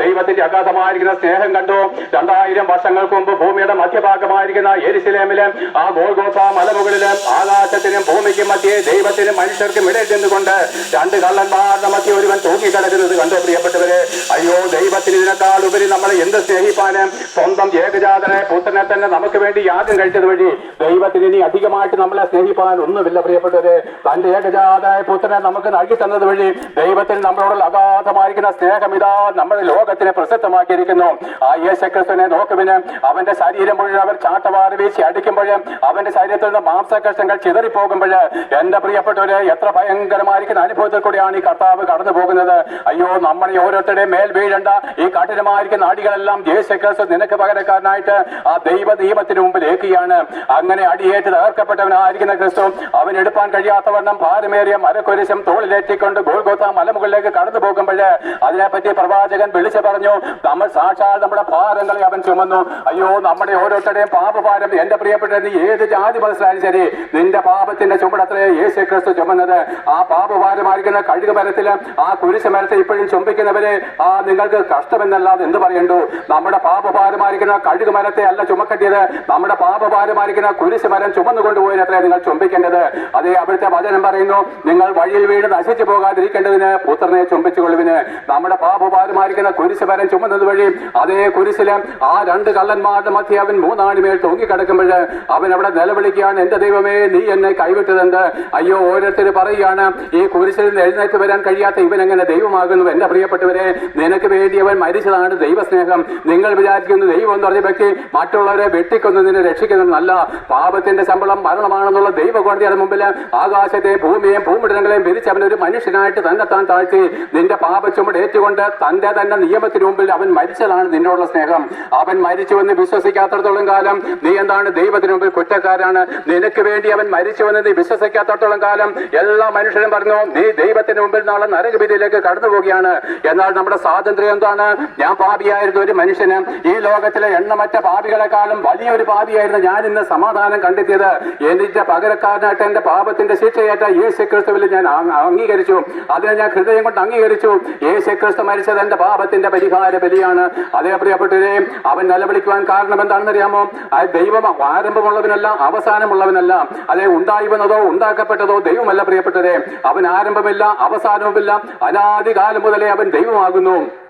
ദൈവത്തിന്റെ അഗാധമായിരിക്കുന്ന സ്നേഹം കണ്ടു? രണ്ടായിരം വർഷങ്ങൾക്ക് മുമ്പ് ഭൂമിയുടെ മധ്യഭാഗമായിരിക്കുന്ന എരിശിലേമിൽ ആ ഗോൾഗോസ മലമുകളിൽ ആകാശത്തിനും ഭൂമിക്കും മധ്യേ ദൈവത്തിനും മനുഷ്യർക്കും ഇടയിൽ നിന്നുകൊണ്ട് രണ്ട് കള്ളന്മാരുടെ മധ്യ ഒരുവൻ തൂങ്ങിക്കിടക്കുന്നത് കണ്ടു പ്രിയപ്പെട്ടവരെ? അയ്യോ ദൈവത്തിന് ഇതിനേക്കാൾ ഉപരി നമ്മൾ എന്ത് സ്നേഹിപ്പാനും? സ്വന്തം ഏകജാതനെ പുത്രനെ തന്നെ നമുക്ക് വേണ്ടി യാഗം കഴിച്ചത് വഴി ദൈവത്തിന് ഇനി അധികമായിട്ട് നമ്മളെ സ്നേഹിപ്പാൻ ഒന്നുമില്ല പ്രിയപ്പെട്ടവരെ. തന്റെ ഏകജാതനായ പുത്രനെ നമുക്ക് നൽകി തന്നത് വഴി ദൈവത്തിന് നമ്മളോടുള്ള അഗാധമായിരിക്കുന്ന സ്നേഹം ഇതാ നമ്മുടെ ലോകത്തിന് പ്രസിദ്ധമാക്കിയിരിക്കുന്നു. ആ യേശുക്രിസ്തുവിനെ നോക്കുവിന് അവന്റെ ശരീരം മുഴുവൻ അവർ ചാട്ടവാറ് വീശി അടിക്കുമ്പോൾ അവന്റെ ശരീരത്തിൽ നിന്ന് മാംസകഷ്ടങ്ങൾ ചിതറിപ്പോകുമ്പോൾ എന്റെ പ്രിയപ്പെട്ടവര് എത്ര ഭയങ്കരമായിരിക്കുന്ന അനുഭവത്തിൽ കൂടിയാണ് ഈ കർത്താവ് കടന്നു പോകുന്നത് അയ്യോ നമ്മൾ ഈ ഓരോരുത്തരുടെയും മേൽ വീഴണ്ട ഈ കഠിനമായിരിക്കുന്ന അടികളെല്ലാം യേശുക്രിസ്തു നിനക്ക് പകരക്കാരനായിട്ട് ആ ദൈവ നിയമത്തിന് മുമ്പിൽ ഏക്കുകയാണ് അങ്ങനെ അടിയേറ്റ് തകർക്കപ്പെട്ടവനായിരിക്കുന്ന ക്രിസ്തു അവൻ എടുപ്പാൻ കഴിയാത്തവണ്ണം ഭാരമേറിയ മരക്കൊരിശം തോളിലേറ്റിക്കൊണ്ട് ഗോൾഗോത്ത മലമുകളിലേക്ക് കടന്നു പോകുമ്പോൾ അതിനെപ്പറ്റി പ്രവാചകൻ വിളിച്ചു പറഞ്ഞു നമ്മൾ സാക്ഷാൽ നമ്മുടെ ഭാരങ്ങളെ അവൻ ചുമന്നു. അയ്യോ നമ്മുടെ ഓരോരുത്തരുടെയും പാപഭാരം എന്റെ പ്രിയപ്പെട്ട നീ ഏത് ജാതി മനസ്സിലായാലും ശരി നിന്റെ പാപത്തിന്റെ ചുമടത്തിലെ യേശു ക്രിസ്തു ചുമന്നത്. ആ പാപഭാരമായിരിക്കുന്ന കഴുക മരത്തിൽ ആ കുരിശ് മരത്തെ ഇപ്പോഴും ചുമപ്പിക്കുന്നവരെ ആ നിങ്ങൾക്ക് കഷ്ടമെന്നല്ലാതെ എന്ത് പറയണ്ടു? നമ്മുടെ പാപഭാരമായിരിക്കുന്ന കഴുക മരത്തെ അല്ല ചുമക്കേണ്ടത്. നമ്മുടെ പാപഭാരമായിരിക്കുന്ന കുരിശ് മരം ചുമന്നു കൊണ്ടുപോയതിനത്രേ നിങ്ങൾ ചുംബിക്കേണ്ടത്. അതേ അവിടുത്തെ വചനം പറയുന്നു നിങ്ങൾ വഴിയിൽ വീട് നശിച്ചു പോകാതിരിക്കേണ്ടതിന് പുത്രനെ ചുംബിച്ചുകൊള്ളുവിന്. നമ്മുടെ പാപഭാരമായിരിക്കുന്ന കുരിശ് വരെ ചുമന്നത് വഴി അതേ കുരിശിൽ ആ രണ്ട് കള്ളന്മാരുടെ മധ്യ അവൻ മൂന്നാണിമേൽ തൂങ്ങിക്കിടക്കുമ്പോൾ അവൻ അവിടെ നിലവിളിക്കുകയാണ് എന്റെ ദൈവമേ നീ എന്നെ കൈവിട്ടതെന്ത്? അയ്യോ ഓരോരുത്തർ പറയുകയാണ് ഈ കുരിശിൽ നിന്ന് എഴുന്നേറ്റ് വരാൻ കഴിയാത്ത ഇവൻ എങ്ങനെ ദൈവമാകുന്നു? എന്റെ പ്രിയപ്പെട്ടവരെ നിനക്ക് വേണ്ടി അവൻ മരിച്ചതാണ് ദൈവസ്നേഹം. നിങ്ങൾ വിചാരിക്കുന്നു ദൈവം എന്ന് പറഞ്ഞ വ്യക്തി മറ്റുള്ളവരെ വെട്ടിക്കൊന്നതിനെ രക്ഷിക്കുന്നതല്ല പാപത്തിന്റെ ശമ്പളം മരണമാണെന്നുള്ള ദൈവകോടതിയുടെ മുമ്പിൽ ആകാശത്തെ ഭൂമിയെയും ഭൂമിടങ്ങളെയും വിരിച്ച് ഒരു മനുഷ്യനായിട്ട് തന്നെ താൻ താഴ്ത്തി നിന്റെ പാപച്ചുമട് ഏറ്റുകൊണ്ട് തന്റെ തന്നെ നിയമത്തിന് മുമ്പിൽ അവൻ മരിച്ചതാണ് നിന്നോടുള്ള സ്നേഹം. അവൻ മരിച്ചുവെന്ന് വിശ്വസിക്കാത്തടത്തോളം കാലം നീ എന്താണ് ദൈവത്തിന് മുമ്പിൽ കുറ്റക്കാരാണ്? നിനക്ക് വേണ്ടി അവൻ മരിച്ചുവെന്ന് നീ വിശ്വസിക്കാത്തടത്തോളം കാലം എല്ലാ മനുഷ്യരും പറഞ്ഞു നീ ദൈവത്തിന് മുമ്പിൽ നാളെ നരകവിധിയിലേക്ക് കടന്നു പോവുകയാണ് എന്നാൽ നമ്മുടെ സ്വാതന്ത്ര്യം എന്താണ്? ഞാൻ പാപിയായിരുന്ന ഒരു മനുഷ്യന് ഈ ലോകത്തിലെ എണ്ണമറ്റ പാപികളെക്കാളും വലിയൊരു പാപിയായിരുന്നു ഞാൻ ഇന്ന് സമാധാനം കണ്ടെത്തിയത്. എന്റെ പകരക്കാരനായിട്ട് എന്റെ പാപത്തിന്റെ ശിക്ഷയേറ്റ യേശു ക്രിസ്തുവിൽ ഞാൻ അംഗീകരിച്ചു. അതിനെ ഞാൻ ഹൃദയം കൊണ്ട് അംഗീകരിച്ചു. യേശു ക്രിസ്തു മരിച്ചത് എന്റെ പാപത്തിന്റെ പരിഹാര ബലിയാണ്. അതേ പ്രിയപ്പെട്ടവരെ അവൻ നിലവിളിക്കുവാൻ കാരണം എന്താണെന്ന് അറിയാമോ ദൈവം ആരംഭമുള്ളവനല്ല അവസാനമുള്ളവനല്ല. അതെ ഉണ്ടായി വന്നതോ ഉണ്ടാക്കപ്പെട്ടതോ ദൈവമല്ല പ്രിയപ്പെട്ടവരെ. അവൻ ആരംഭമില്ല അവസാനവുമില്ല. അനാദികാലം മുതലേ അവൻ ദൈവമാകുന്നു.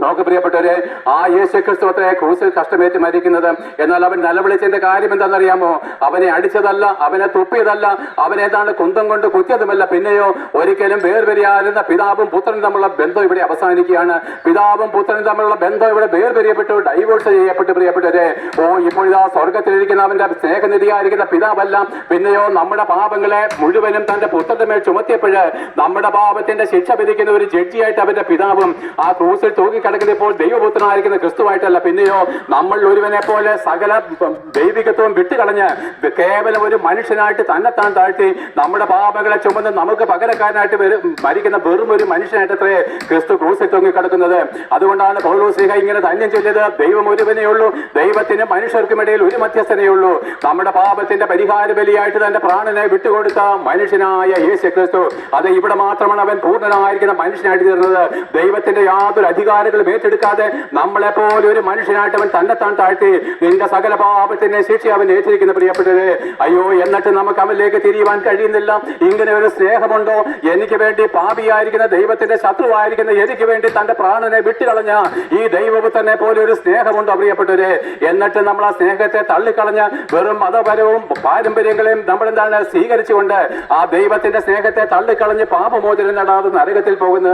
നോക്ക് പ്രിയപ്പെട്ടവരെ ആ യേശു ക്രിസ്തു അത്രേ ക്രൂസിൽ കഷ്ടമേറ്റ് മരിക്കുന്നത്. എന്നാൽ അവൻ നിലവിളിച്ചതിന്റെ കാര്യം എന്താണെന്നറിയാമോ? അവനെ അടിച്ചതല്ല അവനെ തുപ്പിയതല്ല അവനെ കുന്തം കൊണ്ട് കുത്തിയതുമല്ല. പിന്നെയോ ഒരിക്കലും വേർപെരിയാരുന്ന പിതാവും പുത്രനും തമ്മിലുള്ള ബന്ധം ഇവിടെ അവസാനിക്കുകയാണ്. പിതാവും പുത്രനും തമ്മിലുള്ള ബന്ധം ഇവിടെ വേർപെരിയപ്പെട്ടു ഡൈവോഴ്സ് ചെയ്യപ്പെട്ടു പ്രിയപ്പെട്ടവരെ. ഓ ഇപ്പോഴിതാ സ്വർഗത്തിലിരിക്കുന്ന അവന്റെ സ്നേഹനിധിയായിരിക്കുന്ന പിതാവല്ല. പിന്നെയോ നമ്മുടെ പാപങ്ങളെ മുഴുവനും തന്റെ പുത്രന്റെ മേൽ ചുമത്തിയപ്പോഴ് നമ്മുടെ പാപത്തിന്റെ ശിക്ഷ വിധിക്കുന്ന ഒരു ജഡ്ജിയായിട്ട് അവന്റെ പിതാവും ആ ക്രൂസിൽ തൂങ്ങിക്കിടക്കുന്ന ഇപ്പോൾ ദൈവപുത്രനായിരിക്കുന്ന ക്രിസ്തുവായിട്ടല്ല പിന്നെയോ നമ്മൾ ഒരുവനെ പോലെ സകല ദൈവികത്വം വിട്ടുകളഞ്ഞ് കേവലം ഒരു മനുഷ്യനായിട്ട് തന്നെത്താൻ താഴ്ത്തി നമ്മുടെ പാപങ്ങളെ ചുമന്ന് നമുക്ക് പകരക്കാരനായിട്ട് മരിക്കുന്ന വെറും ഒരു മനുഷ്യനായിട്ടത്രേ ക്രിസ്തു ക്രൂസിൽ തൂങ്ങിക്കിടക്കുന്നത് അതുകൊണ്ടാണ് പൗലോസിക ഇങ്ങനെ ധന്യം ചൊല്ലിയത്. ദൈവം ഒരുവനേ ഉള്ളൂ. ദൈവത്തിന് മനുഷ്യർക്കും ഇടയിൽ ഒരു മധ്യസ്ഥനേ ഉള്ളൂ. നമ്മുടെ പാപത്തിന്റെ പരിഹാര ബലിയായിട്ട് തന്റെ പ്രാണനെ വിട്ടുകൊടുത്ത മനുഷ്യനായ യേശു ക്രിസ്തു അത് ഇവിടെ മാത്രമാണ് അവൻ പൂർണനായിരിക്കുന്ന മനുഷ്യനായിട്ട് തീർന്നത്. ദൈവത്തിന്റെ യാതൊരു അധികാരങ്ങളും ഏറ്റെടുക്കാതെ നമ്മളെ പോലെ ഒരു മനുഷ്യനായിട്ട് അവൻ തന്നെത്താൻ താഴ്ത്തി നിന്റെ സകല പാപത്തിനെ ശിക്ഷ അവൻ ഏറ്റിരിക്കുന്ന പ്രിയപ്പെട്ടത് അയ്യോ എന്നിട്ട് നമുക്ക് അവനിലേക്ക് തിരിയുവാൻ കഴിയുന്നില്ല. ഇങ്ങനെ ഒരു സ്നേഹമുണ്ടോ? എനിക്ക് വേണ്ടി പാപിയായിരിക്കുന്ന ദൈവത്തിന്റെ ശത്രുവായിരിക്കുന്ന എനിക്ക് വേണ്ടി തന്റെ പ്രാണനെ വിട്ടുകളഞ്ഞ ഈ ദൈവപുത്രനെ പോലെ ഒരു സ്നേഹമുണ്ടോ പ്രിയപ്പെട്ടത് എന്നിട്ട് നമ്മൾ ആ സ്നേഹത്തെ തള്ളിക്കളഞ്ഞ വെറും മതപരവും പാരമ്പര്യങ്ങളെയും നമ്മൾ എന്താണ് സ്വീകരിച്ചുകൊണ്ട് ആ ദൈവത്തിന്റെ സ്നേഹത്തെ തള്ളിക്കളഞ്ഞ് പാപമോചനം നടാതെ നരകത്തിൽ പോകുന്നത്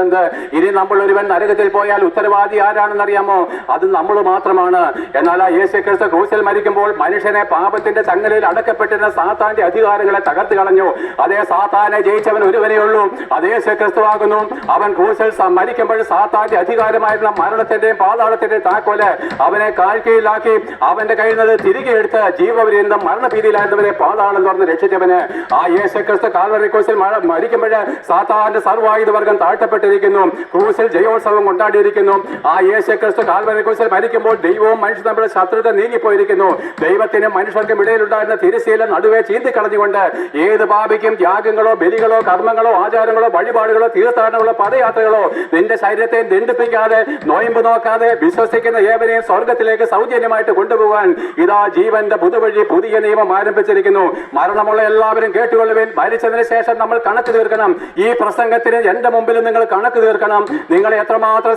ഇനി നമ്മൾ ഒരുവൻ നരകത്തിൽ പോയാൽ ഉത്തരവാദി ആരാണെന്ന് അറിയാമോ അത് നമ്മൾ മാത്രമാണ്. എന്നാൽ ആ യേശു ക്രിസ്തു ക്രൂസിൽ മരിക്കുമ്പോൾ മനുഷ്യനെ പാപത്തിന്റെ ചങ്ങലയിൽ അടക്കപ്പെട്ടിരുന്ന സാത്താന്റെ അധികാരങ്ങളെ തകർത്ത് കളഞ്ഞു. അതേ സാത്താനെ ജയിച്ചവൻ ഒരുവനേ ഉള്ളൂ. അതേ യേശു ക്രിസ്തു ആകുന്നു. അവൻ ക്രൂസിൽ മരിക്കുമ്പോൾ സാത്താന്റെ അധികാരമായിരുന്ന മരണത്തിന്റെയും പാതാളത്തിന്റെയും താക്കോൽ അവനെ കാൽക്കീഴിലാക്കി അവന്റെ കയ്യിൽ നിന്ന് തിരികെ എടുത്ത് ജീവപര്യന്തം മരണഭീതിയിലായിരുന്നവരെ പാതാളം തുറന്ന് രക്ഷിച്ചവന്. ആ യേശു ക്രിസ്തു കാൽവറി ക്രൂശിൽ മരിക്കുമ്പോൾ സാത്താന്റെ സർവായുധ വർഗം താഴ്ത്തപ്പെട്ടിരിക്കുന്നു. ക്രൂസിൽ ജയോത്സവം കൊണ്ടാടിയിരിക്കുന്നു. ആ യേശു ക്രിസ്തു കാൽവരെ കുറിച്ച് മരിക്കുമ്പോൾ ദൈവവും മനുഷ്യൻ തമ്മിലുള്ള ശത്രുത നീങ്ങിപ്പോയിരിക്കുന്നു. ദൈവത്തിനും മനുഷ്യർക്കും ഇടയിലുണ്ടായിരുന്ന തിരശീല നടുവേ ചീന്തി കളഞ്ഞുകൊണ്ട് ഏത് പാപിക്കും ത്യാഗങ്ങളോ ബലികളോ കർമ്മങ്ങളോ ആചാരങ്ങളോ വഴിപാടുകളോ തീർത്ഥാടനങ്ങളോ പദയാത്രകളോ നിന്റെ ശരീരത്തെ ദണ്ഡിപ്പിക്കാതെ നോയമ്പ് നോക്കാതെ വിശ്വസിക്കുന്ന ഏവരെയും സ്വർഗത്തിലേക്ക് സൗജന്യമായിട്ട് കൊണ്ടുപോകാൻ ഇതാ ജീവന്റെ പുതുവഴി പുതിയ നിയമം ആരംഭിച്ചിരിക്കുന്നു. മരണമുള്ള എല്ലാവരും കേട്ടുകൊള്ളുവേൻ. മരിച്ചതിന് ശേഷം നമ്മൾ കണക്ക് തീർക്കണം. ഈ പ്രസംഗത്തിന് എന്റെ മുമ്പിൽ നിങ്ങൾ കണക്ക് തീർക്കണം. നിങ്ങളെ എത്രമാത്രം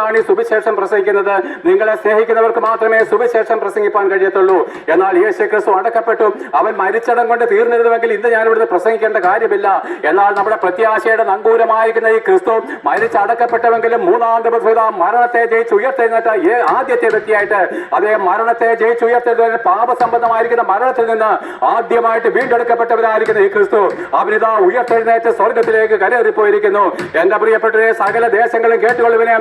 സ്നേഹിച്ചുകൊണ്ടാണ് ഈ സുവിശേഷം പ്രസംഗിക്കുന്നത്? നിങ്ങളെ സ്നേഹിക്കുന്നവർക്ക് മാത്രമേ സുവിശേഷം പ്രസംഗിപ്പാൻ കഴിയത്തുള്ളൂ. എന്നാൽ യേശു ക്രിസ്തു അടക്കപ്പെട്ടു. അവൻ മരിച്ചടം കൊണ്ട് തീർന്നിരുന്നുവെങ്കിൽ ഇന്ന് ഞാൻ ഇവിടുന്ന് പ്രസംഗിക്കേണ്ട കാര്യമില്ല. എന്നാൽ നമ്മുടെ പ്രത്യാശയുടെ നങ്കൂരമായിരിക്കുന്ന ഈ ക്രിസ്തു മരിച്ചടക്കപ്പെട്ടവെങ്കിലും മൂന്നാം ദിവസം മരണത്തെ ജയിച്ച് ഉയർത്തെഴുന്നേറ്റ ആദ്യത്തെ വ്യക്തിയായിട്ട് അതേ മരണത്തെ ജയിച്ച് ഉയർത്തെഴുന്ന പാപസംബന്ധമായിരിക്കുന്ന മരണത്തിൽ നിന്ന് ആദ്യമായിട്ട് വീണ്ടെടുക്കപ്പെട്ടവരായിരിക്കുന്ന ഈ ക്രിസ്തു അവരിതാ ഉയർത്തെഴുന്നേറ്റ് സ്വർഗത്തിലേക്ക് കരേറിപ്പോയിരിക്കുന്നു. എന്റെ പ്രിയപ്പെട്ടവരെ സകല ദേശങ്ങളും കേട്ടുകൊള്ളുവിന്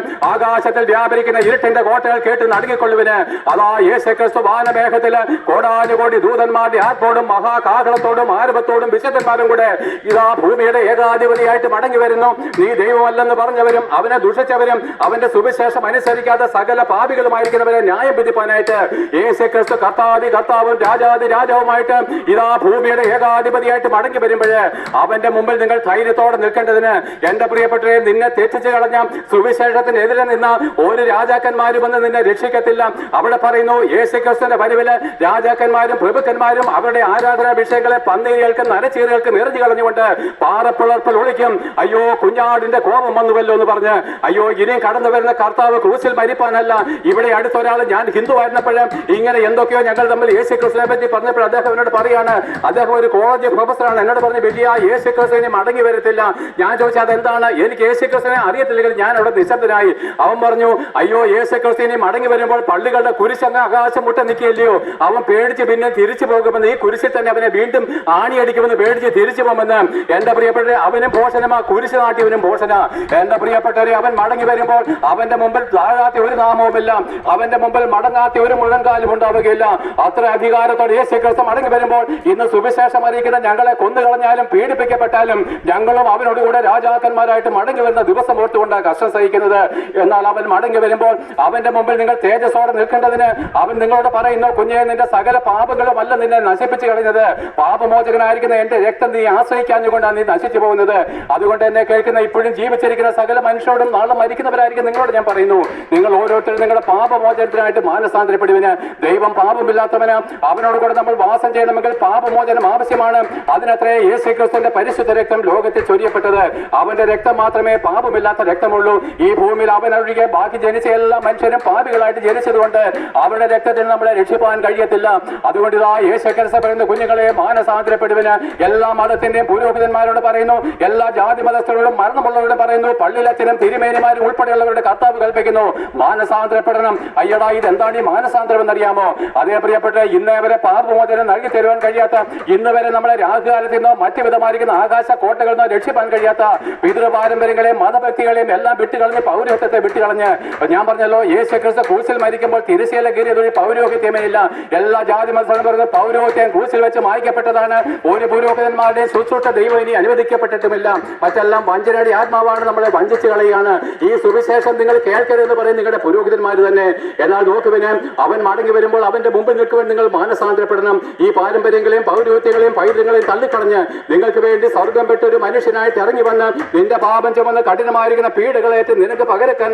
ആകാശത്തിൽ വ്യാപരിക്കുന്ന ഇരുട്ടിന്റെ കോട്ടകൾ കേട്ട് നടുങ്ങിക്കൊള്ളുവിന്. അതാ യേശു ക്രിസ്തു വാനമേഘത്തിൽ കോടാനുകോടി ദൂതന്മാരുടെ ആത്മോടും മഹാകാഹളത്തോടും ആരവത്തോടും വിശുദ്ധന്മാരും കൂടെ ഇതാ ഭൂമിയുടെ ഏകാധിപതിയായിട്ട് മടങ്ങി വരുന്നു. നീ ദൈവമല്ലെന്ന് പറഞ്ഞവരും അവനെ ദുഷിച്ചവരും അവന്റെ സുവിശേഷം അനുസരിക്കാത്ത സകല പാപികളുമായിരിക്കുന്നവരെ ന്യായം വിധിപ്പാനായിട്ട് യേശു ക്രിസ്തു കർത്താതി കർത്താവും രാജാതി രാജാവുമായിട്ട് ഇതാ ഭൂമിയുടെ ഏകാധിപതിയായിട്ട് മടങ്ങി വരുമ്പോഴേ അവന്റെ മുമ്പിൽ നിങ്ങൾ ധൈര്യത്തോടെ നിൽക്കേണ്ടതിന് എന്റെ പ്രിയപ്പെട്ടവരെ നിന്നെ തെറ്റിച്ചു കളഞ്ഞ സുവിശേഷത്തിനെതിരെ നിന്ന ഒരു രാജാക്കന്മാരും വന്ന് നിന്നെ രക്ഷിക്കത്തില്ല. അവിടെ പറയുന്നു യേശു ക്രിസ്തുവിന്റെ വരവിൽ രാജാക്കന്മാരും പ്രഭുക്കന്മാരും അവരുടെ ആരാധനാ വിഷയങ്ങളെ പന്നീരികൾക്കും നരച്ചീറുകൾക്കും എറിഞ്ഞു കളഞ്ഞുകൊണ്ട് പാറപ്പിളർപ്പിൽ ഒളിക്കും. അയ്യോ കുഞ്ഞാടിന്റെ കോപം വന്നുവല്ലോ എന്ന് പറഞ്ഞ് അയ്യോ ഇനിയും കടന്നു വരുന്ന കർത്താവ് ക്രൂസിൽ മരിപ്പാനല്ല. ഇവിടെ അടുത്തൊരാൾ ഞാൻ ഹിന്ദു ആയിരുന്നപ്പോഴും ഇങ്ങനെ എന്തൊക്കെയോ ഞങ്ങൾ തമ്മിൽ യേശു ക്രിസ്തുവിനെ പറ്റി പറഞ്ഞപ്പോൾ അദ്ദേഹം എന്നോട് പറയാണ് അദ്ദേഹം ഒരു കോളേജ് പ്രൊഫസറാണ് എന്നോട് പറഞ്ഞ് വലിയ യേശു ക്രിസ്തു ഇനി മടങ്ങി വരത്തില്ല. ഞാൻ ചോദിച്ചാൽ അതെന്താണ്? എനിക്ക് യേശു ക്രിസ്തുവിനെ അറിയത്തില്ലെങ്കിൽ ഞാൻ അവിടെ നിശബ്ദനായി. അവൻ പറഞ്ഞു അയ്യോ യേശു ഇനി മടങ്ങി വരുമ്പോൾ പള്ളികളുടെ കുരിശങ്ങ് ആകാശം മുട്ട നിൽക്കില്ലയോ അവൻ പേടിച്ച് പിന്നെ തിരിച്ചു പോകുമെന്ന് ഈ കുരിശിൽ തന്നെ അവനെ വീണ്ടും ആണിയടിക്കുമെന്ന് പേടിച്ച് തിരിച്ചു പോകുമെന്ന്. എന്റെ പ്രിയപ്പെട്ട അവനും ഭോഷനമാ കുരിശ് നാട്ടിയവനും പോഷന. എന്റെ പ്രിയപ്പെട്ടവരെ അവൻ മടങ്ങി വരുമ്പോൾ അവന്റെ മുമ്പിൽ താഴാത്ത ഒരു നാമവുമില്ല. അവന്റെ മുമ്പിൽ മടങ്ങാത്ത ഒരു മുഴങ്കാലും ഉണ്ടാവുകയില്ല. അത്ര അധികാരത്തോടെ യേശു ക്രിസ്തു മടങ്ങി വരുമ്പോൾ ഇന്ന് സുവിശേഷം അറിയിക്കുന്ന ഞങ്ങളെ കൊന്നുകളഞ്ഞാലും പീഡിപ്പിക്കപ്പെട്ടാലും ഞങ്ങളും അവനോടുകൂടെ രാജാക്കന്മാരായിട്ട് മടങ്ങി വരുന്ന ദിവസം ഓർത്തുകൊണ്ടാണ് കഷ്ടം സഹിക്കുന്നത്. എന്നാൽ അവൻ മടങ്ങി വരുമ്പോൾ അവന്റെ മുമ്പിൽ നിങ്ങൾ തേജസ്സോടെ നിൽക്കേണ്ടതിന് അവൻ നിങ്ങളോട് പറയുന്നു കുഞ്ഞെ നിന്റെ സകല പാപങ്ങളും അല്ല നിന്നെ നശിപ്പിച്ചു കളഞ്ഞത് പാപമോചകനായിരിക്കുന്ന എന്റെ രക്തം നീ ആശ്രയിക്കാഞ്ഞുകൊണ്ടാണ് നീ നശിച്ചു പോകുന്നത്. അതുകൊണ്ട് എന്നെ കേൾക്കുന്ന ഇപ്പോഴും ജീവിച്ചിരിക്കുന്ന സകല മനുഷ്യരോടും നാളെ മരിക്കുന്നവരായിരിക്കും നിങ്ങളോട് ഞാൻ പറയുന്നു. നിങ്ങൾ ഓരോരുത്തരും നിങ്ങളുടെ പാപമോചനത്തിനായിട്ട് മാനസാന്തരപ്പെടുവിന്. ദൈവം പാപമില്ലാത്തവന്. അവനോട് കൂടെ നമ്മൾ വാസം ചെയ്യണമെങ്കിൽ പാപമോചനം ആവശ്യമാണ്. അതിനത്രേ യേശു ക്രിസ്തുവിന്റെ പരിശുദ്ധ രക്തം ലോകത്തിൽ ചൊരിയപ്പെട്ടത്. അവന്റെ രക്തം മാത്രമേ പാപമില്ലാത്ത രക്തമുള്ളൂ. ഈ ഭൂമിയിൽ അവൻ ഒഴികെ ബാക്കി ജനിച്ച എല്ലാ മനുഷ്യരും പാപികളായിട്ട് ജനിച്ചതുകൊണ്ട് അവരുടെ രക്തത്തിൽ നമ്മളെ രക്ഷിപ്പാൻ കഴിയത്തില്ല. അതുകൊണ്ട് ഇതാ യേശുക്രിസ്ത പറയുന്ന കുഞ്ഞുങ്ങളെ മാനസാന്തരപ്പെടുവിന് എല്ലാ മതത്തിന്റെയും പുരോഹിതന്മാരോട് പറയുന്നു എല്ലാ ജാതി മതസ്ഥരോടും മരണമുള്ളവരോട് പറയുന്നു പള്ളിയിലച്ചനും തിരുമേനിമാരും ഉൾപ്പെടെയുള്ളവരുടെ കർത്താവ് കൽപ്പിക്കുന്നു. മാനസാന്തരപ്പെടണം. അയ്യടാ ഇത് എന്താണ് ഈ മാനസാന്തരം എന്നറിയാമോ? അതേ പ്രിയപ്പെട്ട ഇന്നേ വരെ പാപമോചനം നൽകി തരുവാൻ കഴിയാത്ത ഇന്ന് വരെ നമ്മളെ രാഹുകാലത്തിൽ നിന്നോ മറ്റു വിധമായിരിക്കുന്ന ആകാശ കോട്ടകളിൽ നിന്നോ രക്ഷിപ്പാൻ കഴിയാത്ത പിതൃ പാരമ്പര്യങ്ങളെയും മതഭക്തികളെയും എല്ലാം വിട്ടുകളഞ്ഞ് പൗരോഹിത്യത്തെ വിട്ടുകളഞ്ഞ് ഞാൻ പറഞ്ഞല്ലോ യേശു ക്രിസ്തു ക്രൂസിൽ മരിക്കുമ്പോൾ തിരശീല കീറിയത് ഒരു പൗരോഹിത്യമേയില്ല. എല്ലാ ജാതി മത്സരം പറഞ്ഞ പൗരോഹിത്യം ക്രൂസിൽ വെച്ച് മായ്ക്കപ്പെട്ടതാണ്. ഒരു പുരോഹിതന്മാരുടെ ശുശ്രൂഷ ദൈവം ഇനി അനുവദിക്കപ്പെട്ടിട്ടുമില്ല. മറ്റെല്ലാം വഞ്ചനയുടെ ആത്മാവാണ് നമ്മളെ വഞ്ചിച്ച് കളയുകയാണ്. ഈ സുവിശേഷം നിങ്ങൾ കേൾക്കരുതെന്ന് പറയും നിങ്ങളുടെ പുരോഹിതന്മാർ തന്നെ. എന്നാൽ നോക്കുവിന് അവൻ മടങ്ങി വരുമ്പോൾ അവന്റെ മുമ്പിൽ നിൽക്കുവാൻ നിങ്ങൾ മാനസാന്തരപ്പെടണം. ഈ പാരമ്പര്യങ്ങളെയും പൗരോഹിത്യങ്ങളെയും പൈതൃകങ്ങളെയും തള്ളിക്കളഞ്ഞ് നിങ്ങൾക്ക് വേണ്ടി സ്വർഗം പെട്ട ഒരു മനുഷ്യനായിട്ട് ഇറങ്ങി വന്ന് നിന്റെ പാപം ചുമന്ന് കഠിനമായിരിക്കുന്ന പീഡകളേറ്റ് നിനക്ക്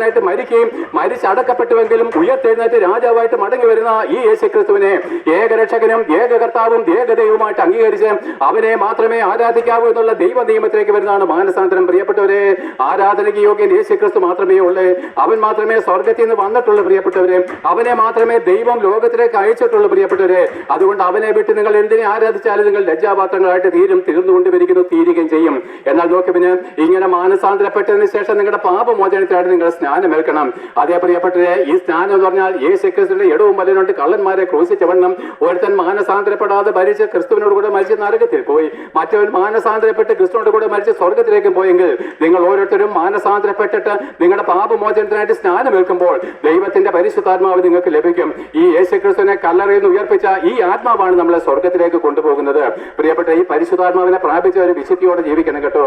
പകരക്കാനായിട്ട് മരിക്കുകയും മരിച്ചടക്കപ്പെട്ടുവെങ്കിലും ഉയർത്തെഴുന്നേറ്റ് രാജാവായിട്ട് മടങ്ങി വരുന്ന ഈ യേശു ക്രിസ്തുവിനെ ഏകരക്ഷകനും ഏകകർത്താവും ഏകദൈവമായിട്ട് അംഗീകരിച്ച് അവനെ മാത്രമേ ആരാധിക്കാവൂ എന്നുള്ള ദൈവ നിയമത്തിലേക്ക് വരുന്നതാണ് മാനസാന്തരം പ്രിയപ്പെട്ടവരെ. ആരാധനയ്ക്ക് യോഗ്യൻ യേശു ക്രിസ്തു മാത്രമേ ഉള്ളൂ. അവൻ മാത്രമേ സ്വർഗത്തിൽ നിന്ന് വന്നിട്ടുള്ളൂ പ്രിയപ്പെട്ടവരെ. അവനെ മാത്രമേ ദൈവം ലോകത്തിലേക്ക് അയച്ചിട്ടുള്ളൂ പ്രിയപ്പെട്ടവരെ. അതുകൊണ്ട് അവനെ വിട്ട് നിങ്ങൾ എന്തിനെ ആരാധിച്ചാലും നിങ്ങൾ ലജ്ജാപാത്രങ്ങളായിട്ട് തീരും തീർന്നുകൊണ്ടിരിക്കുന്നു തീരുകയും ചെയ്യും. എന്നാൽ നോക്കി ഇങ്ങനെ മാനസാന്തരപ്പെട്ടതിന് ശേഷം നിങ്ങളുടെ പാപമോചനത്തിനായിട്ട് നിങ്ങൾ സ്നാനമേൽക്കണം അതേ പ്രിയപ്പെട്ടവരെ ഈ സ്നാനം എന്ന് പറഞ്ഞാൽ യേശു ക്രിസ്തുവിന്റെ ഇടവും വലനുണ്ട് കള്ളന്മാരെ ക്രൂശിച്ചവണ്ണം ഒരുത്തൻ മാനസാന്തരപ്പെടാതെ മരിച്ച് ക്രിസ്തുവിനോട് കൂടെ മരിച്ച് നരകത്തിൽ പോയി. മറ്റവൻ മാനസാന്തരപ്പെട്ട് ക്രിസ്തുവിനോട് കൂടെ മരിച്ച് സ്വർഗത്തിലേക്ക് പോയെങ്കിൽ നിങ്ങൾ ഓരോരുത്തരും മാനസാന്തരപ്പെട്ടിട്ട് നിങ്ങളുടെ പാപമോചനത്തിനായിട്ട് സ്നാനമേൽക്കുമ്പോൾ ദൈവത്തിന്റെ പരിശുദ്ധാത്മാവ് നിങ്ങൾക്ക് ലഭിക്കും. ഈ യേശു ക്രിസ്തുവിനെ കല്ലറയിൽ നിന്ന് ഉയർപ്പിച്ച ഈ ആത്മാവാണ് നമ്മളെ സ്വർഗത്തിലേക്ക് കൊണ്ടുപോകുന്നത്. പ്രിയപ്പെട്ട ഈ പരിശുദ്ധാത്മാവിനെ പ്രാപിച്ച ഒരു വിശുദ്ധിയോടെ ജീവിക്കണം കേട്ടോ.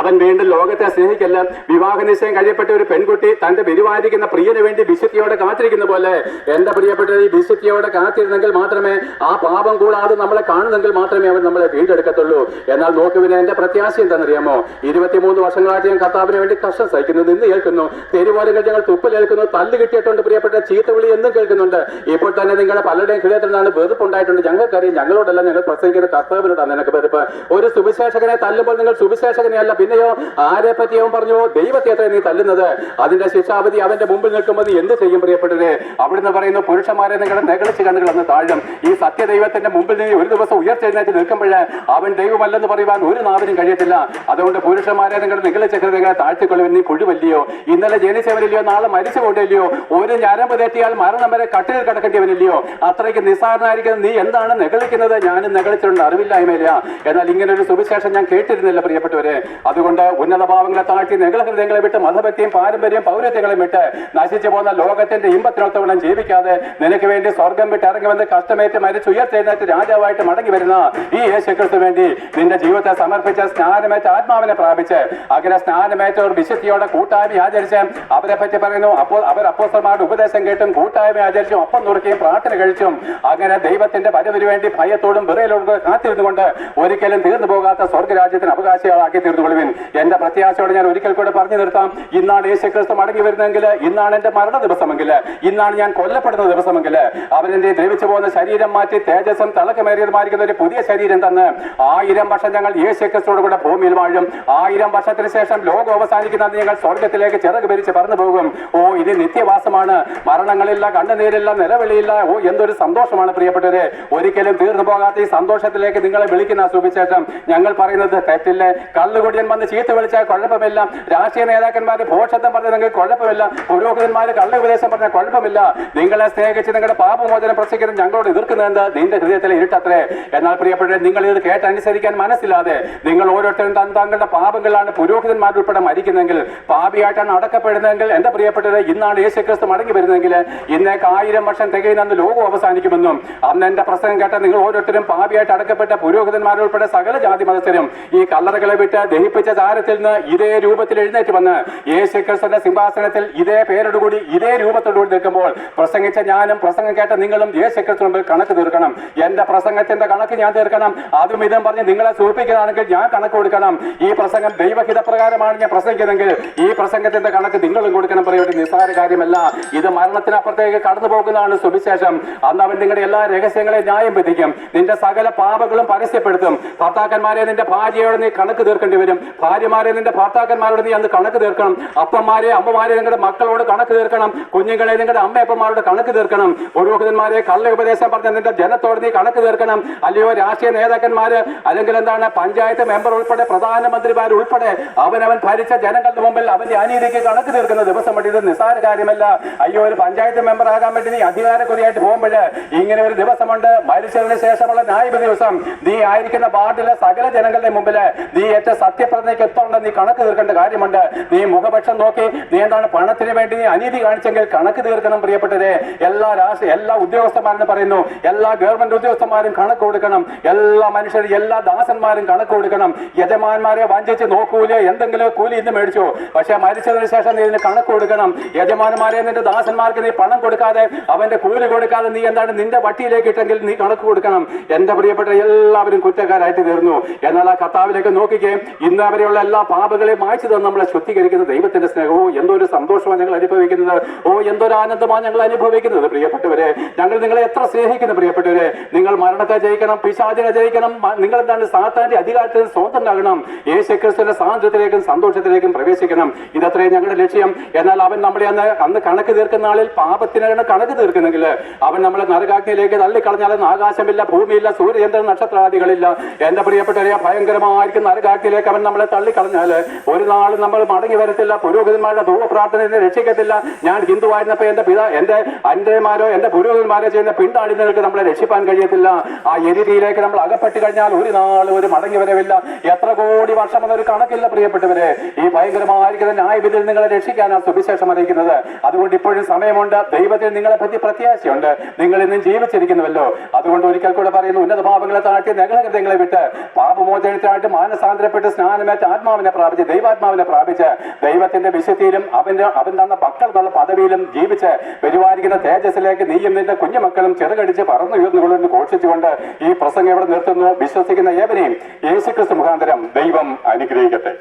അവൻ വീണ്ടും ലോകത്തെ സ്നേഹിക്കല്ല. വിവാഹ നിശ്ചയം കഴിയപ്പെട്ട ഒരു പെൺകുട്ടി തന്റെ പെരുമാരിക്കുന്ന പ്രിയന് വേണ്ടി വിശുദ്ധിയോടെ കാത്തിരിക്കുന്ന പോലെ. എന്റെ പ്രിയപ്പെട്ട ഈ വിശുദ്ധിയോടെ കാത്തിരുന്നെങ്കിൽ മാത്രമേ ആ പാപം കൂടാതെ നമ്മളെ കാണുന്നെങ്കിൽ മാത്രമേ അവൻ നമ്മളെ വീണ്ടെടുക്കത്തുള്ളൂ. എന്നാൽ നോക്കുവിന് എന്റെ പ്രത്യാശ എന്താണെന്നറിയാമോ? ഇരുപത്തിമൂന്ന് വർഷങ്ങളായിട്ട് ഞാൻ കർത്താവിന് വേണ്ടി കഷ്ടം സഹിക്കുന്നു നിന്ന് കേൾക്കുന്നു. തെരുവോരങ്ങൾ ഞങ്ങൾ തുപ്പലേൽക്കുന്നു തല്ല് കിട്ടിയിട്ടുണ്ട് പ്രിയപ്പെട്ട ചീത്തവിളി എന്നും കേൾക്കുന്നുണ്ട്. ഇപ്പോൾ തന്നെ നിങ്ങളുടെ പലരുടെയും ഹൃദയത്തിൽ നിന്നാണ് വെറുപ്പുണ്ടായിട്ടുണ്ട്. ഞങ്ങൾക്കറിയാം ഞങ്ങളോടല്ല ഞങ്ങൾ പ്രസംഗിക്കുന്ന കർത്താവിനോടാണ് നിനക്ക് വെറുപ്പ്. ഒരു സുവിശേഷകനെ തല്ലുമ്പോൾ നിങ്ങൾ സുവിശേഷകനെ അല്ല പിന്നെയോ ആരെ പറ്റി അവൻ പറഞ്ഞു ദൈവത്തെ അത്ര നീ തല്ലുന്നത്? അതിന്റെ ശിക്ഷാവധി അവന്റെ മുമ്പിൽ നിൽക്കുമ്പോൾ എന്ത് ചെയ്യും പ്രിയപ്പെട്ടത് അവിടുന്ന് പറയുന്നു പുരുഷന്മാരെ നിങ്ങളുടെ നെകളിച്ച് കണ്ണുകൾ അന്ന് താഴും. ഈ സത്യദൈവത്തിന്റെ മുമ്പിൽ നീ ഒരു ദിവസം ഉയർച്ചെഴുന്നേറ്റ് നിൽക്കുമ്പോൾ അവൻ ദൈവമല്ലെന്ന് പറയുവാൻ ഒരു നാവിനും കഴിയത്തില്ല. അതുകൊണ്ട് പുരുഷന്മാരെ നിങ്ങളുടെ നികളിച്ച ഹൃദയങ്ങളെ താഴ്ത്തിക്കൊള്ളുവൻ. നീ പുഴുവല്ലയോ ഇന്നലെ ജനിച്ചവരില്ലയോ നാളെ മരിച്ചു കൊണ്ടില്ലയോ ഒരു ഞരമ്പ് തെറ്റിയാൽ മരണം വരെ കട്ടിൽ കിടക്കേണ്ടിയവനില്ലയോ അത്രയ്ക്ക് നിസ്സാരനായിരിക്കുന്നത് നീ എന്താണ് നെകളിക്കുന്നത്? ഞാനും നെകളിച്ചിട്ടുണ്ട്. അറിവില്ലായ്മയില്ല. എന്നാൽ ഇങ്ങനെ ഒരു സുവിശേഷം ഞാൻ കേട്ടിരുന്നില്ല പ്രിയപ്പെട്ടവരെ. അതുകൊണ്ട് ഉന്നത ഭാവങ്ങളെ താഴ്ത്തി നെകള ഹൃദയങ്ങളെ വിട്ട് മതഭക്തിയും പാരമ്പര്യം പൗരത്വങ്ങളെ വിട്ട് നശിച്ചു പോകുന്ന ലോകത്തിന്റെ ഇമ്പത്തിനൊത്തവണ്ണം ജീവിക്കാതെ നിനക്ക് വേണ്ടി സ്വർഗം വിട്ട് ഇറങ്ങി വന്ന് കഷ്ടമേറ്റ് മരിച്ച് ഉയർത്തെഴുന്നേറ്റ് രാജാവായിട്ട് മടങ്ങി വരുന്ന ഈ യേശുക്രിസ്തു വേണ്ടി നിന്റെ ജീവിതത്തെ സമർപ്പിച്ച് സ്നാനമേറ്റ ആത്മാവിനെ പ്രാപിച്ച് അങ്ങനെ സ്നാനമേറ്റ ഒരു വിശുദ്ധിയോടെ കൂട്ടായ്മ ആചരിച്ച് അവരെ പറ്റി പറയുന്നു. അപ്പോൾ അവർ അപ്പോസ്തലന്മാരുടെ ഉപദേശം കേട്ടും കൂട്ടായ്മ ആചരിച്ചും ഒപ്പം നുറുക്കിയും പ്രാർത്ഥന കഴിച്ചും അങ്ങനെ ദൈവത്തിന്റെ വരവിന് വേണ്ടി ഭയത്തോടും വിറയിലോടും കാത്തിരുന്നുകൊണ്ട് ഒരിക്കലും തീർന്നു പോകാത്ത സ്വർഗരാജ്യത്തിന് അവകാശികളാക്കി തീർന്നുകൊള്ളുവിൻ എന്റെ പ്രത്യാശയോടെ ഞാൻ ഒരിക്കൽ കൂടെ പറഞ്ഞു നിർത്താം. ഇന്നാണ് യേശു ക്രിസ്തു മടങ്ങി വരുന്നെങ്കിൽ ഇന്നാണ് എന്റെ മരണ ദിവസമെങ്കിൽ ഇന്നാണ് ഞാൻ കൊല്ലപ്പെടുന്ന ദിവസമെങ്കിൽ അവനെന്റെ ദ്രവിച്ചു പോകുന്ന ശരീരം മാറ്റി തേജസ്സും തിളക്കമേറിയതുമായിരിക്കുന്ന ഒരു പുതിയ ശരീരം തന്ന് ആയിരം വർഷം ഞങ്ങൾ യേശു ക്രിസ്തുവോട് കൂടെ ഭൂമിയിൽ വാഴും. ആയിരം വർഷത്തിന് ശേഷം ലോകം അവസാനിക്കുന്ന ഞങ്ങൾ സ്വർഗത്തിലേക്ക് ചിറക് ഭരിച്ച് പറന്നു പോകും. ഓ ഇത് നിത്യവാസമാണ്. മരണങ്ങളില്ല കണ്ണുനീരില്ല നിലവിളിയില്ല. ഓ എന്തൊരു സന്തോഷമാണ് പ്രിയപ്പെട്ടവരെ. ഒരിക്കലും തീർന്നു പോകാത്ത ഈ സന്തോഷത്തിലേക്ക് നിങ്ങളെ വിളിക്കുന്ന സുവിശേഷം. ഞങ്ങൾ പറയുന്നത് തെറ്റില്ലേ. കള്ളുകുടിയൻ വന്ന് ചീത്ത വിളിച്ചാൽ കുഴപ്പമില്ല. രാഷ്ട്രീയ നേതാക്കന്മാര് ഭോഷത്വം പറഞ്ഞ നിങ്ങൾക്ക് കുഴപ്പമില്ല. പുരോഹിതന്മാര് കള്ള ഉപദേശം പറഞ്ഞ കുഴപ്പമില്ല. നിങ്ങളെ സ്നേഹിച്ച് നിങ്ങളുടെ പാപമോചനം പ്രസംഗിക്കുന്നത് ഞങ്ങളോട് എതിർക്കുന്നത് നിന്റെ ഹൃദയത്തിലെ ഇരുട്ടത്രേ. എന്നാൽ പ്രിയപ്പെട്ട നിങ്ങൾ ഇത് കേട്ടനുസരിക്കാൻ മനസ്സിലാതെ നിങ്ങൾ ഓരോരുത്തരും താങ്കളുടെ പാപങ്ങളാണ് പുരോഹിതന്മാരുൾപ്പെടെ മരിക്കുന്നെങ്കിൽ പാപിയായിട്ടാണ് അടക്കപ്പെടുന്നതെങ്കിൽ എന്റെ പ്രിയപ്പെട്ടത് ഇന്നാണ് യേശു ക്രിസ്തു മടങ്ങി വരുന്നതെങ്കിൽ ഇന്നേക്ക് ആയിരം വർഷം തികയുന്ന ലോകം അവസാനിക്കുമെന്നും അന്ന് എന്റെ പ്രസംഗം കേട്ട നിങ്ങൾ ഓരോരുത്തരും പാപിയായിട്ട് അടക്കപ്പെട്ട പുരോഹിതന്മാരുൾപ്പെടെ സകല ജാതി മതസ്ഥരും ഈ കല്ലറകളെ വിട്ട് ദഹിപ്പിച്ച താരത്തിൽ നിന്ന് ഇതേ രൂപത്തിൽ എഴുന്നേറ്റ് വന്ന് യേശു ക്രിസ്തുവിന്റെ സിംഹാസനത്തിൽ ഇതേ പേരോടുകൂടി ഇതേ രൂപത്തോടുകൂടി നിൽക്കുമ്പോൾ പ്രസംഗിച്ച ഞാനും പ്രസംഗം കേട്ട നിങ്ങളും യേശുക്രിസ്തു മുമ്പിൽ കണക്ക് തീർക്കണം. എന്റെ പ്രസംഗത്തിന്റെ കണക്ക് ഞാൻ തീർക്കണം. അതും ഇതും പറഞ്ഞ് നിങ്ങളെ സൂചിപ്പിക്കുന്നതാണെങ്കിൽ ഞാൻ കണക്ക് കൊടുക്കണം. ഈ പ്രസംഗം ദൈവഹിത പ്രകാരമാണ് ഞാൻ പ്രസംഗിക്കുന്നതെങ്കിൽ ഈ പ്രസംഗത്തിന്റെ കണക്ക് നിങ്ങളും കൊടുക്കണം. പറയുന്നത് നിസ്സാര കാര്യമല്ല. ഇത് മരണത്തിനപ്പുറത്തേക്ക് കടന്നു പോകുന്നതാണ് സുവിശേഷം. അന്ന് അവൻ നിങ്ങളുടെ എല്ലാ രഹസ്യങ്ങളെ ന്യായം വിധിക്കും. നിന്റെ സകല പാപങ്ങളും പരസ്യപ്പെടുത്തും. ഭർത്താക്കന്മാരെ നിന്റെ ഭാര്യയോട് നീ കണക്ക് തീർക്കേണ്ടി വരും. ഭാര്യമാരെ നിന്റെ ഭർത്താക്കന്മാരോട് നീ അന്ന് കണക്ക് തീർക്കണം. അപ്പന്മാരെ അമ്മമാരെ നിങ്ങളുടെ മക്കളോട് കണക്ക് തീർക്കണം. കുഞ്ഞുങ്ങളെ നിങ്ങളുടെ അമ്മയപ്പന്മാരോട് കണക്ക് തീർക്കണം. പുരോഹിതന്മാരെ കള്ള ഉപദേശം പറഞ്ഞ നിന്റെ ജനത്തോട് നീ കണക്ക് തീർക്കണം. അല്ലയോ രാഷ്ട്രീയ നേതാക്കന്മാര് അല്ലെങ്കിൽ എന്താണ് പഞ്ചായത്ത് മെമ്പർ ഉൾപ്പെടെ പ്രധാനമന്ത്രിമാർ ഉൾപ്പെടെ അവനവൻ ഭരിച്ച ജനങ്ങളുടെ മുമ്പിൽ അവന്റെ അനീതിക്ക് കണക്ക് തീർക്കുന്ന ദിവസം വേണ്ടി ഇത് നിസ്സാര കാര്യമല്ല. അയ്യോ ഒരു പഞ്ചായത്ത് മെമ്പർ ആകാൻ വേണ്ടി നീ അധികാരക്കൊതിയായിട്ട് പോകുമ്പോൾ ഇങ്ങനെ ഒരു ദിവസമുണ്ട്. മരിച്ചതിന് ശേഷമുള്ള ന്യായപ ദിവസം. നീ ആയിരിക്കുന്ന വാർഡിലെ സകല ജനങ്ങളുടെ മുമ്പിൽ നീ ഏറ്റ സത്യപ്രതിജ്ഞയ്ക്ക് എത്തോണ്ട് നീ കണക്ക് തീർക്കേണ്ട കാര്യമുണ്ട്. നീ മുഖപക്ഷം നോക്കി. നീ എന്താണ് പണത്തിന് വേണ്ടി നീ അനീതി കാണിച്ചെങ്കിൽ കണക്ക് തീർക്കണം പ്രിയപ്പെട്ടവരെ. എല്ലാ രാഷ്ട്രീയ എല്ലാ ഉദ്യോഗസ്ഥന്മാരും പറയുന്നു. എല്ലാ ഗവൺമെന്റ് ഉദ്യോഗസ്ഥന്മാരും കണക്ക് കൊടുക്കണം. എല്ലാ മനുഷ്യരും എല്ലാ ദാസന്മാരും കണക്ക് കൊടുക്കണം. യജമാന്മാരെ വഞ്ചിച്ച് നോക്കൂല. എന്തെങ്കിലും കൂലി ഇന്ന് മേടിച്ചു. പക്ഷെ മരിച്ചതിന് ശേഷം നീ ഇതിന് കണക്ക് കൊടുക്കണം. യജമാനന്മാരെ നിന്റെ ദാസന്മാർക്ക് നീ പണം കൊടുക്കാതെ അവന്റെ കൂലി കൊടുക്കാതെ നീ എന്താണ് നിന്റെ വട്ടിയിലേക്ക് ഇട്ടെങ്കിൽ നീ കണക്ക് കൊടുക്കണം. എന്റെ പ്രിയപ്പെട്ട എല്ലാവരും കുറ്റക്കാരായിട്ട് തീർന്നു. എന്നാൽ ആ കത്താവിലേക്ക് നോക്കിക്കേ. ഇന്ന് അവരെയുള്ള എല്ലാ പാപങ്ങളെയും മായ്ച്ചു തന്നെ നമ്മളെ ശുദ്ധീകരിക്കുന്ന ദൈവത്തിന്റെ സ്നേഹവും എന്തൊരു സന്തോഷമാണ് ഞങ്ങൾ അനുഭവിക്കുന്നത്. ഓ എന്തൊരു ആനന്ദമാണ് ഞങ്ങൾ അനുഭവിക്കുന്നത്. പ്രിയപ്പെട്ടവരെ ഞങ്ങൾ നിങ്ങളെ എത്ര സ്നേഹിക്കുന്നു പ്രിയപ്പെട്ടവരെ. നിങ്ങൾ മരണത്തെ ജയിക്കണം പിശാചിനെ ജയിക്കണം നിങ്ങൾ എന്താണ് സാത്താന്റെ അധികാരത്തിൽ സ്വന്തമാകണം. യേശു ക്രിസ്തുവിന്റെ സ്വാതന്ത്ര്യത്തിലേക്കും സന്തോഷത്തിലേക്കും പ്രവേശിക്കണം. ഇതത്രയും ഞങ്ങളുടെ ലക്ഷ്യം. എന്നാൽ അവൻ നമ്മളെ അന്ന് അന്ന് കണക്ക് തീർക്കുന്ന ആളിൽ പാപത്തിനാണ് കണക്ക് തീർക്കുന്നെങ്കിൽ അവൻ നമ്മളെ നരകാഗ്നിയിലേക്ക് തള്ളിക്കളഞ്ഞാൽ ആകാശമില്ല ഭൂമിയില്ല സൂര്യചന്ദ്ര നക്ഷത്രാദികളില്ല. എന്റെ പ്രിയപ്പെട്ടവരെ ഭയങ്കരമായിരിക്കും നരകാഗ്നിയിലേക്ക് അവൻ നമ്മളെ തള്ളിക്കളഞ്ഞാൽ ഒരു നാൾ നമ്മൾ മടങ്ങി വരത്തില്ല. പുരോഹിതന്മാരുടെ പ്രാർത്ഥന എന്നെ രക്ഷിക്കത്തില്ല. ഞാൻ ഹിന്ദു ആയിരുന്നപ്പോ എന്റെ പിതാ എന്റെ അന്റമാരോ എന്റെ പുരോഹിതന്മാരോ ചെയ്യുന്ന പിണ്ടാടിനങ്ങൾക്ക് നമ്മളെ രക്ഷിപ്പാൻ കഴിയത്തില്ല. ആ എരിതിയിലേക്ക് നമ്മൾ അകപ്പെട്ട് കഴിഞ്ഞാൽ ഒരു നാൾ ഒരു മടങ്ങി വരവില്ല. എത്ര കോടി വർഷം എന്നൊരു കണക്കില്ല പ്രിയപ്പെട്ടവരെ. ഈ ഭയങ്കരമായിരിക്കുന്ന ന്യായവിധിയിൽ നിങ്ങളെ രക്ഷിക്കാനാണ് സുവിശേഷം അറിയിക്കുന്നത്. അതുകൊണ്ട് ഇപ്പോഴും സമയമുണ്ട്. ദൈവത്തിൽ നിങ്ങളെ പറ്റി പ്രത്യാശയുണ്ട്. നിങ്ങൾ ഇന്നും ജീവിച്ചിരിക്കുന്നുവല്ലോ. അതുകൊണ്ട് ഒരിക്കൽ കൂടെ പറയുന്നു ഉന്നത പാപങ്ങളെ താഴ്ത്തി നഗരഹൃദയങ്ങളെ വിട്ട് പാപമോചനത്തിനായിട്ട് മാനസാന്തരപ്പെട്ട് സ്നാനം ദൈവാത്മാവിനെ ആത്മാവിനെ പ്രാപിച്ച് ദൈവാത്മാവിനെ പ്രാപിച്ച് ദൈവത്തിന്റെ വിശുദ്ധിയിലും അവന്റെ അവൻ തന്ന മക്കൾ എന്നുള്ള പദവിയിലും ജീവിച്ച് വരുവാനിക്കുന്ന തേജസ്സിലേക്ക് നീയും നിന്റെ കുഞ്ഞുമക്കളും ചെറുകടിച്ച് പറന്നുയർന്നുകൊണ്ടെന്ന് ഘോഷിച്ചുകൊണ്ട് ഈ പ്രസംഗം ഇവിടെ നിർത്തുന്നു. വിശ്വസിക്കുന്ന ഏവനെയും യേശുക്രിസ്തു മുഖാന്തരം ദൈവം അനുഗ്രഹിക്കട്ടെ.